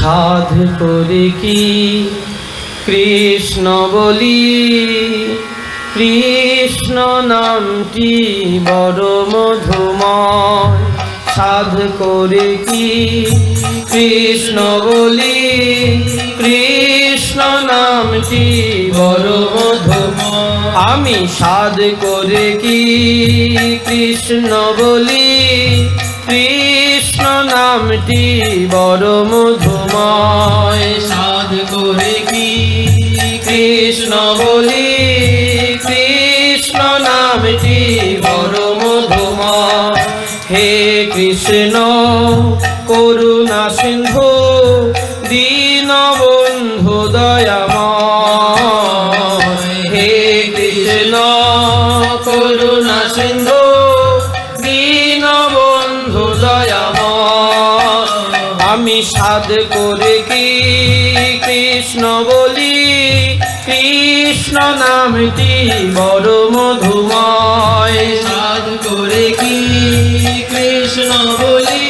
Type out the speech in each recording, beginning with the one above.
সাধ করে কি? কৃষ্ণ বলি, কৃষ্ণ নামটি বড় মধুময়। সাধ করে কি? কৃষ্ণ বলি, কৃষ্ণ নামটি বড় মধুময়। আমি সাধ করে কি? কৃষ্ণ বলি কৃষ্ণ নামটি বড় মধুময়। সাধ করে কি কৃষ্ণ বলি? কৃষ্ণ নামটি বড় মধুময়। হে কৃষ্ণ, করুণা সিন্ধু আমি সাধ করে কি? কৃষ্ণ বলি কৃষ্ণ নামটি বড় মধুময়। সাধ করে কি? কৃষ্ণ বলি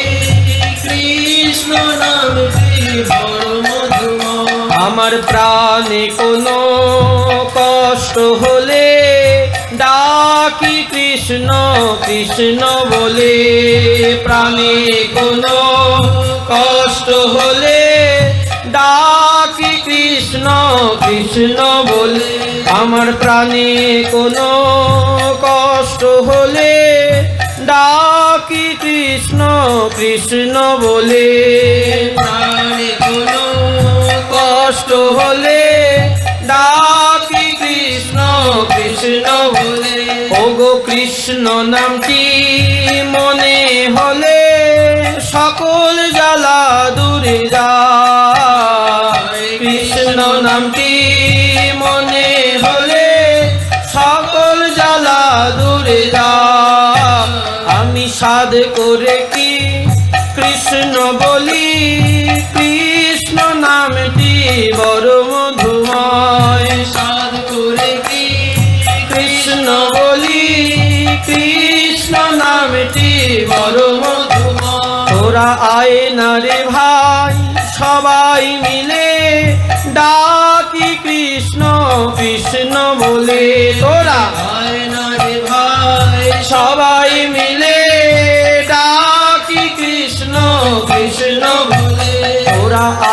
কৃষ্ণ নামটি বড় মধুময়। আমার প্রাণে কোনো কষ্ট হলে ডাকি কৃষ্ণ কৃষ্ণ বলে। প্রাণে কোনো হলে ডাকি কৃষ্ণ কৃষ্ণ বলে। আমার প্রাণে কোনো কষ্ট হলে ডাকি কৃষ্ণ কৃষ্ণ বলে। প্রাণে কোনো কষ্ট হলে ডাকি কৃষ্ণ কৃষ্ণ বলে। ওগো কৃষ্ণ নামটি সাধ করে কি? কৃষ্ণ বলি কৃষ্ণ নামটি বড় মধুময়। সাধ করে কি? কৃষ্ণ বলি কৃষ্ণ নামটি বড় মধুময়। তোরা আয় না রে ভাই সবাই মিলে ডাকি কৃষ্ণ কৃষ্ণ বলে। তোরা আয় না রে ভাই সবাই মিলে কৃষ্ণ বলে।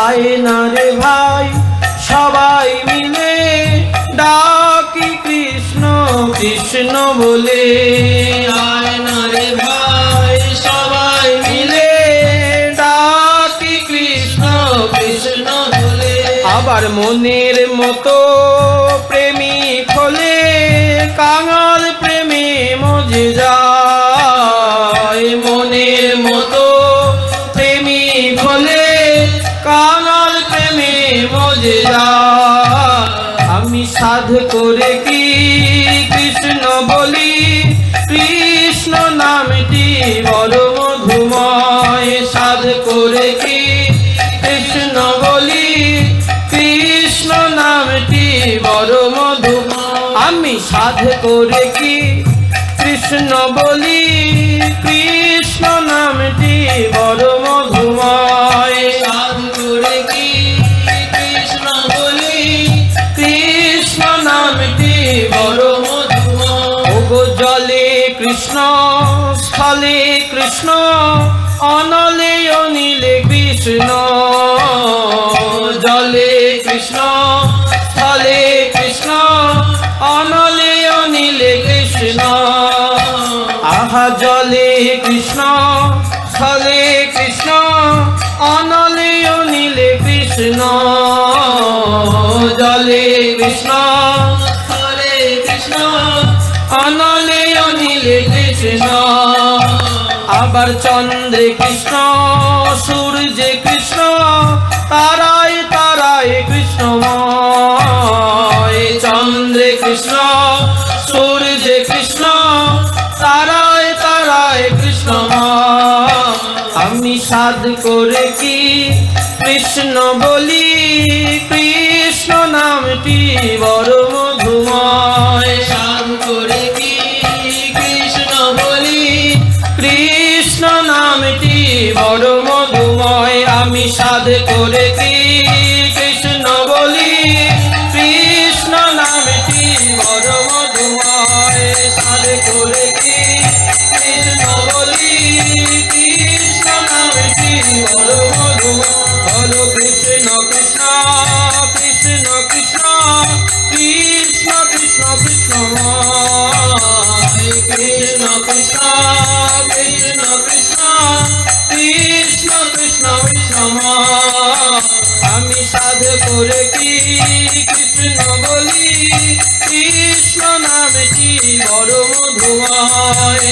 আয় না রে ভাই সবাই মিলে ডাকি কৃষ্ণ কৃষ্ণ বলে। আয় না রে ভাই সবাই মিলে ডাকি কৃষ্ণ কৃষ্ণ বলে। আবার মনের মতো প্রেমিক হলে কাঙাল কাঙাল প্রেমে মজে আমি সাধ করে কি কৃষ্ণ বলি? কৃষ্ণ নামটি বড় মধুময়। সাধ করে কি কৃষ্ণ বলি? কৃষ্ণ নামটি বড় মধুময়। আমি সাধ করে কি কৃষ্ণ বলি? কৃষ্ণ নামটি বড় মধুময়। কৃষ্ণ, স্থলে কৃষ্ণ, অনলে অনিলে কৃষ্ণ। জলে কৃষ্ণ, স্থলে কৃষ্ণ, অনলে অনিলে কৃষ্ণ। আহা, জলে কৃষ্ণ, স্থলে কৃষ্ণ, অনলে অনিলে কৃষ্ণ। জলে কৃষ্ণ হরে কৃষ্ণ। অনলে অনিলে কৃষ্ণ আবার চন্দ্রে কৃষ্ণ, সূর্যে কৃষ্ণ, তারায় তারায় কৃষ্ণময় চন্দ্রে কৃষ্ণ, সূর্যে কৃষ্ণ, তারায় তারায় কৃষ্ণময় আমি সাধ করে কি কৃষ্ণ বলি? কৃষ্ণ নামটি বড় মধুময়। করে দিন মধুরে কি কৃষ্ণ বলি? কৃষ্ণ নাম কি বড় মধুময়?